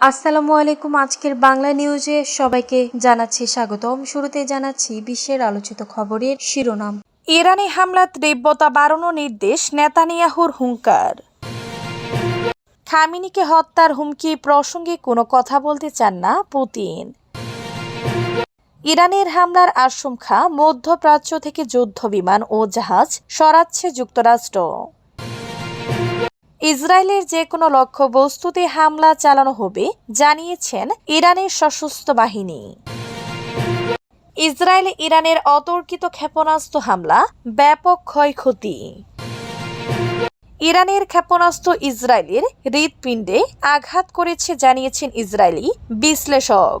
আসসালামু আলাইকুম। আজকের বাংলা নিউজে সবাইকে জানাচ্ছি স্বাগতম। শুরুতে জানাচ্ছি বিশ্বের আলোচিত খবরের শিরোনাম। ইরানি হামলা তীব্রতা বাড়ানো নির্দেশ নেতানিয়াহুর হুঙ্কার। খামিনিকে হত্যার হুমকি প্রসঙ্গে কোনো কথা বলতে চান না পুতিন। ইরানের হামলার আশঙ্কা মধ্যপ্রাচ্য থেকে যুদ্ধ বিমান ও জাহাজ সরাচ্ছে যুক্তরাষ্ট্র। ইসরায়েলের যে কোনো লক্ষ্যবস্তুতে হামলা চালানো হবে, জানিয়েছেন ইরানের সশস্ত্র বাহিনী। ইসরায়েল ইরানের অতর্কিত ক্ষেপণাস্ত্র হামলা, ব্যাপক ক্ষয়ক্ষতি। ইরানের ক্ষেপণাস্ত্র ইসরায়েলের হৃৎপিণ্ডে আঘাত করেছে, জানিয়েছেন ইসরায়েলি বিশ্লেষক।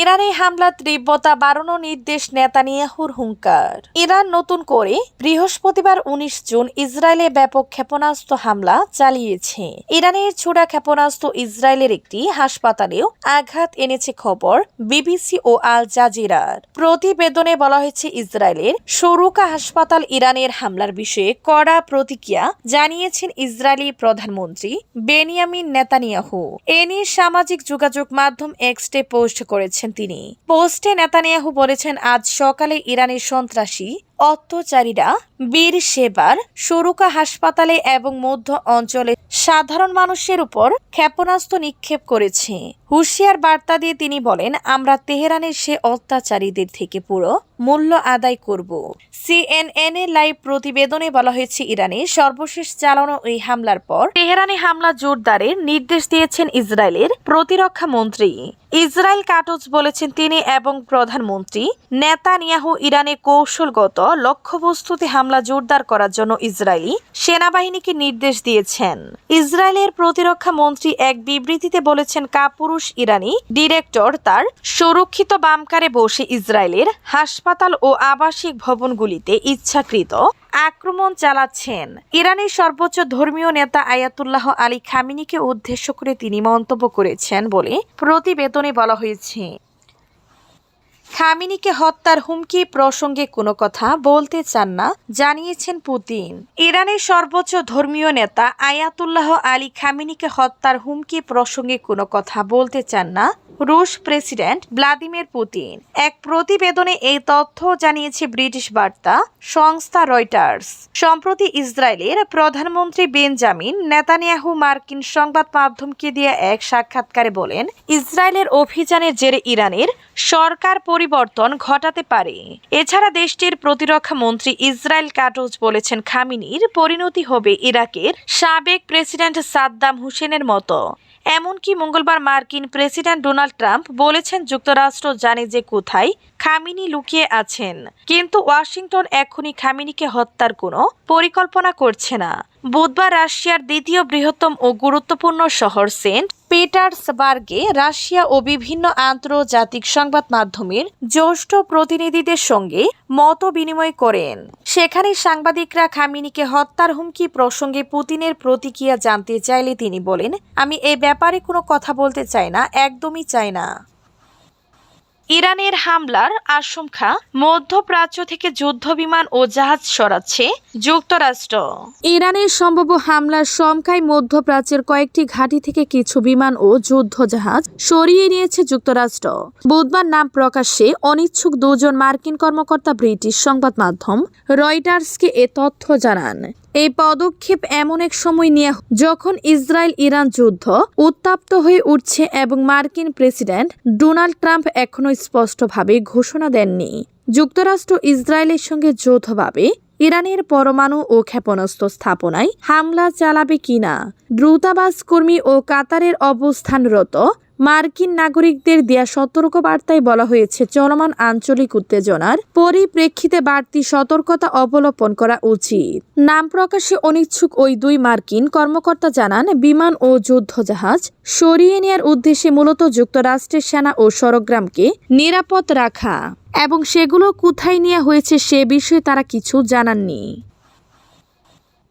ইরানে হামলা তীব্রতা বাড়ানো নির্দেশ নেতানিয়াহুর হুঙ্কার। ইরান নতুন করে বৃহস্পতিবার উনিশ জুন ইসরায়েলে ব্যাপক ক্ষেপণাস্ত্র হামলা চালিয়েছে। ইরানের ছোড়া ক্ষেপণাস্ত্র ইসরায়েলের একটি হাসপাতালেও আঘাত এনেছে খবর বিবিসি ও আল জাজিরার। প্রতিবেদনে বলা হয়েছে, ইসরায়েলের সরুকা হাসপাতাল ইরানের হামলার বিষয়ে কড়া প্রতিক্রিয়া জানিয়েছেন ইসরায়েলি প্রধানমন্ত্রী বেনিয়ামিন নেতানিয়াহু। এ নিয়ে সামাজিক যোগাযোগ মাধ্যম এক্সটে পোস্ট করেছেন তিনি। পোস্টে নেতানিয়াহু বলেছেন আজ সকালে ইরানের সন্ত্রাসী অত্যাচারীরা বীর সেবার, সরুকা হাসপাতালে এবং মধ্য অঞ্চলে সাধারণ মানুষের উপর ক্ষেপণাস্ত্র নিক্ষেপ করেছে। হুঁশিয়ার বার্তা দিয়ে তিনি বলেন, আমরা তেহরানের সে অত্যাচারীদের থেকে পুরো মূল্য আদায় করব। সিএনএন লাইভ প্রতিবেদনে বলা হয়েছে, ইরানে সর্বশেষ চালানো এই হামলার পর তেহরানে হামলা জোরদারের নির্দেশ দিয়েছেন ইসরায়েলের প্রতিরক্ষা মন্ত্রী। ইসরায়েল কাটজ বলেছেন তিনি এবং প্রধানমন্ত্রী নেতানিয়াহু ইরানে কৌশলগত লক্ষ্যবস্তুতে হামলা জোরদার করার জন্য ইসরায়েলি সেনাবাহিনীকে নির্দেশ দিয়েছেন। ইসরায়েলের প্রতিরক্ষা মন্ত্রী এক বিবৃতিতে বলেছেন, কাপুরুষ ইরানি ডিরেক্টর তার সুরক্ষিত বামকারে বসে ইসরায়েলের হাসপাতাল ও আবাসিক ভবনগুলিতে ইচ্ছাকৃত আক্রমণ চালাচ্ছেন। ইরানের সর্বোচ্চ ধর্মীয় নেতা আয়াতুল্লাহ আলী খামিনিকে উদ্দেশ্য করে তিনি মন্তব্য করেছেন বলে প্রতিবেদনে বলা হয়েছে। খামিনিকে হত্যার হুমকি প্রসঙ্গে কোনো কথা বলতে চান না, জানিয়েছেন পুতিন। ইরানের সর্বোচ্চ ধর্মীয় নেতা আয়াতুল্লাহ আলী খামিনিকে হত্যার হুমকি প্রসঙ্গে কোনো কথা বলতে চান না, রুশ প্রেসিডেন্ট ভ্লাদিমির পুতিন। এক প্রতিবেদনে এই তথ্য জানিয়েছে ব্রিটিশ বার্তা সংস্থা রয়টার্স। সম্প্রতি ইসরায়েলের প্রধানমন্ত্রী বেঞ্জামিন নেতানিয়াহু মার্কিন সংবাদ মাধ্যমকে দিয়ে এক সাক্ষাৎকারে বলেন, ইসরায়েলের অভিযানের জেরে ইরানের সরকার পরিবর্তন ঘটাতে পারে। এছাড়া দেশটির প্রতিরক্ষা মন্ত্রী ইসরায়েল কাটোজ বলেছেন খামিনির পরিণতি হবে ইরাকের সাবেক প্রেসিডেন্ট সাদ্দাম হুসেনের মতো। এমনকি মঙ্গলবার মার্কিন প্রেসিডেন্ট ডোনাল্ড ট্রাম্প বলেছেন যুক্তরাষ্ট্র জানে যে কোথায় খামিনি লুকিয়ে আছেন। কিন্তু ওয়াশিংটন এখনই খামিনিকে হত্যার কোনো পরিকল্পনা করছে না। বুধবার রাশিয়ার দ্বিতীয় বৃহত্তম ও গুরুত্বপূর্ণ শহর সেন্ট পিটার্সবার্গে রাশিয়া ও বিভিন্ন আন্তর্জাতিক সংবাদ মাধ্যমের জ্যেষ্ঠ প্রতিনিধিদের সঙ্গে মত বিনিময় করেন। সেখানে সাংবাদিকরা খামিনিকে হত্যার হুমকি প্রসঙ্গে পুতিনের প্রতিক্রিয়া জানতে চাইলে তিনি বলেন, আমি এ ব্যাপারে কোনো কথা বলতে চাই না, একদমই চাই না। ইরানের হামলার আশঙ্কা, মধ্যপ্রাচ্য থেকে যুদ্ধ বিমান ও জাহাজ সরাচ্ছে যুক্তরাষ্ট্র। ইরানের সম্ভাব্য হামলার শঙ্কায় মধ্যপ্রাচ্যের কয়েকটি ঘাঁটি থেকে কিছু বিমান ও যুদ্ধ জাহাজ সরিয়ে নিয়েছে যুক্তরাষ্ট্র। বুধবার নাম প্রকাশ্যে অনিচ্ছুক দুজন মার্কিন কর্মকর্তা ব্রিটিশ সংবাদ মাধ্যম রয়টার্সকে এ তথ্য জানান। এই পদক্ষেপ এমন এক সময় নিয়ে যখন ইসরায়েল ইরান যুদ্ধ উত্তাপ্ত হয়ে উঠছে এবং মার্কিন প্রেসিডেন্ট ডোনাল্ড ট্রাম্প এখনও স্পষ্টভাবে ঘোষণা দেননি। যুক্তরাষ্ট্র ইসরায়েলের সঙ্গে যৌথভাবে ইরানের পরমাণু ও ক্ষেপণাস্ত্র স্থাপনায় হামলা চালাবে কিনা দ্রুতাবাস কর্মী ও কাতারের অবস্থানরত মার্কিন নাগরিকদের দেয়া সতর্ক বার্তায় বলা হয়েছে, চলমান আঞ্চলিক উত্তেজনার পরিপ্রেক্ষিতে বাড়তি সতর্কতা অবলম্বন করা উচিত। নাম প্রকাশে অনিচ্ছুক ওই দুই মার্কিন কর্মকর্তা জানান, বিমান ও যুদ্ধজাহাজ সরিয়ে নেয়ার উদ্দেশ্যে মূলত যুক্তরাষ্ট্রের সেনা ও সরগ্রামকে নিরাপদ রাখা, এবং সেগুলো কোথায় নেওয়া হয়েছে সে বিষয়ে তারা কিছু জানাননি।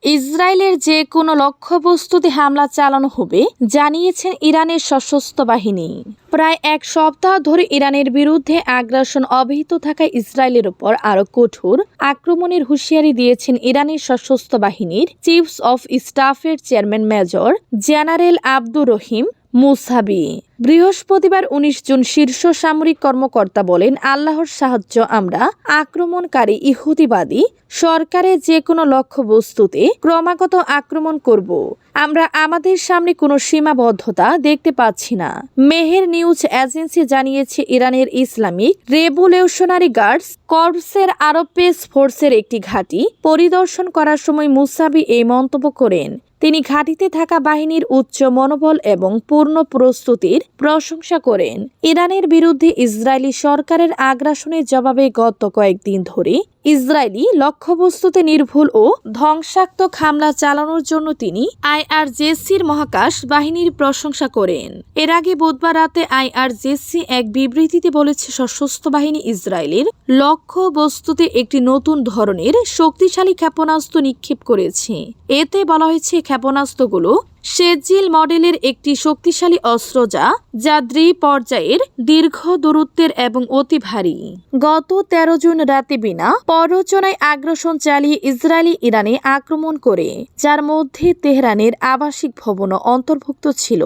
ইসরায়েলের যে কোনো লক্ষ্যবস্তুতে হামলা চালানো হবে, জানিয়েছেন ইরানের সশস্ত্র বাহিনী। প্রায় এক সপ্তাহ ধরে ইরানের বিরুদ্ধে আগ্রাসন অবহিত থাকা ইসরায়েলের ওপর আরও কঠোর আক্রমণের হুঁশিয়ারি দিয়েছেন ইরানের সশস্ত্র বাহিনীর চিফস অফ স্টাফের chairman major general Abdur Rahim. Musavi. বৃহস্পতিবার উনিশ জুন শীর্ষ সামরিক কর্মকর্তা বলেন, আল্লাহর সাহায্য আমরা আক্রমণকারী ইহুদিবাদী সরকারের যে কোনো লক্ষ্যবস্তুতে ক্রমাগত আক্রমণ করব। আমরা আমাদের সামনে কোনো সীমাবদ্ধতা দেখতে পাচ্ছি না। মেহের নিউজ এজেন্সি জানিয়েছে, ইরানের ইসলামিক রেভলিউশনারি গার্ডস কর্পসের আরব পেস ফোর্সের একটি ঘাঁটি পরিদর্শন করার সময় মুসাবি এই মন্তব্য করেন। তিনি ঘাঁটিতে থাকা বাহিনীর উচ্চ মনোবল এবং পূর্ণ প্রস্তুতির প্রশংসা করেন। ইরানের বিরুদ্ধে ইসরায়েলি সরকারের আগ্রাসনের জবাবে গত কয়েকদিন ধরে ইসরায়েলি লক্ষ্যবস্তুতে নির্ভুল ও ধ্বংসাত্মক হামলা চালানোর জন্য তিনি আইআরজেসির মহাকাশ বাহিনীর প্রশংসা করেন। এর আগে বুধবার রাতে আইআরজেসি এক বিবৃতিতে বলেছে, সশস্ত্র বাহিনী ইসরায়েলের লক্ষ্য বস্তুতে একটি নতুন ধরনের শক্তিশালী ক্ষেপণাস্ত্র নিক্ষেপ করেছে। এতে বলা হয়েছে, ক্ষেপণাস্ত্রগুলো শেজিল মডেলের একটি শক্তিশালী অস্ত্র যা যা পর্যায়ের দীর্ঘ দূরত্বের এবং অতি ভারী। গত তেরো জুন রাতে বিনা পরচনায় আগ্রাসন চালিয়ে ইসরায়েলি ইরানে আক্রমণ করে, যার মধ্যে তেহরানের আবাসিক ভবনও অন্তর্ভুক্ত ছিল।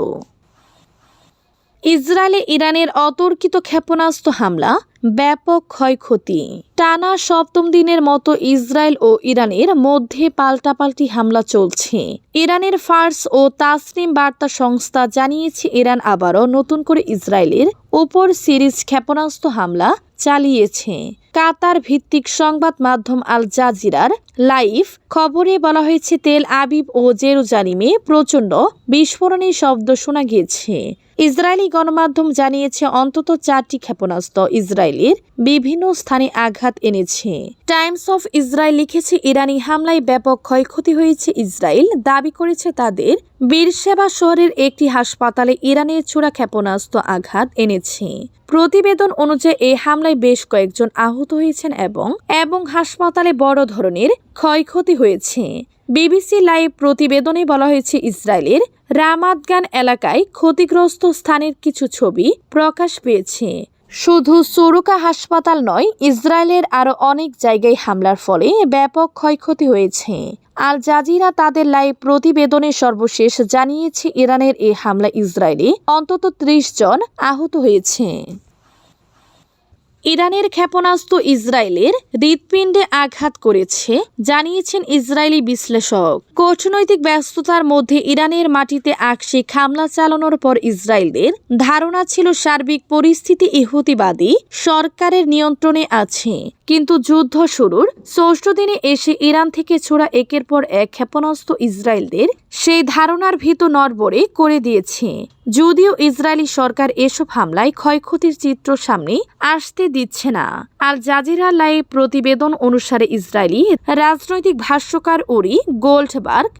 ইসরায়েলে ইরানের অতর্কিত ক্ষেপণাস্ত্র হামলা ব্যাপক ক্ষয়ক্ষতি। টানা সপ্তম দিনের মতো ইসরায়েল ও ইরানের মধ্যে পাল্টাপাল্টি হামলা চলছে। ইরানের ফার্স ও তাসনিম বার্তা সংস্থা জানিয়েছে, ইরান আবারও নতুন করে ইসরায়েলের উপর সিরিজ ক্ষেপণাস্ত্র হামলা চালিয়েছে। কাতার ভিত্তিক সংবাদ মাধ্যম আল জাজিরার লাইভ খবরে বলা হয়েছে, তেল আবিব ও জেরুজালিমে প্রচণ্ড বিস্ফোরণের শব্দ শোনা গিয়েছে। ইসরায়েলি গণমাধ্যম জানিয়েছে, অন্তত চারটি ক্ষেপণাস্ত্র ইসরায়েলের বিভিন্ন স্থানে আঘাত এনেছে। টাইমস অফ ইসরায়েল লিখেছে, ইরানি হামলায় ব্যাপক ক্ষয়ক্ষতি হয়েছে। ইসরায়েল দাবি করেছে, তাদের বীরসেবা শহরের একটি হাসপাতালে ইরানের ছোড়া ক্ষেপণাস্ত্র আঘাত এনেছে। প্রতিবেদন অনুযায়ী এই হামলায় বেশ কয়েকজন আহত হয়েছেন এবং এবং হাসপাতালে বড় ধরনের ক্ষয়ক্ষতি হয়েছে। বিবিসি লাইভ প্রতিবেদনে বলা হয়েছে, ইসরায়েলের রামাদগান এলাকায় ক্ষতিগ্রস্ত স্থানের কিছু ছবি প্রকাশ পেয়েছে। শুধু সুরুকা হাসপাতাল নয়, ইসরায়েলের আরও অনেক জায়গায় হামলার ফলে ব্যাপক ক্ষয়ক্ষতি হয়েছে। আল জাজিরা তাদের লাইভ প্রতিবেদনে সর্বশেষ জানিয়েছে, ইরানের এই হামলা ইসরায়েলে অন্তত ত্রিশ জন আহত হয়েছে। ইরানের ক্ষেপণাস্ত্র ইসরায়েলের হৃৎপিণ্ডে আঘাত করেছে, জানিয়েছেন ইসরায়েলি বিশ্লেষক। কূটনৈতিক ব্যস্ততার মধ্যে ইরানের মাটিতে আকস্মিক হামলা চালানোর পর ইসরায়েলদের ধারণা ছিল সার্বিক পরিস্থিতি ইহুতিবাদী সরকারের নিয়ন্ত্রণে আছে। কিন্তু যুদ্ধ শুরুর ষষ্ঠ দিনে এসে ইরান থেকে ছোড়া একের পর এক ক্ষেপণাস্ত্র ইসরায়েলদের সেই ধারণার ভীত নরবরে করে দিয়েছে। যদিও ইসরায়েলি সরকার এসব হামলায় ক্ষয়ক্ষতির চিত্র সামনে আসতে দিচ্ছে না। আল জাজিরা লাইভ প্রতিবেদন অনুসারে ইসরায়েলি রাজনৈতিক ভাষ্যকার ওরি গোল্ডবার্গ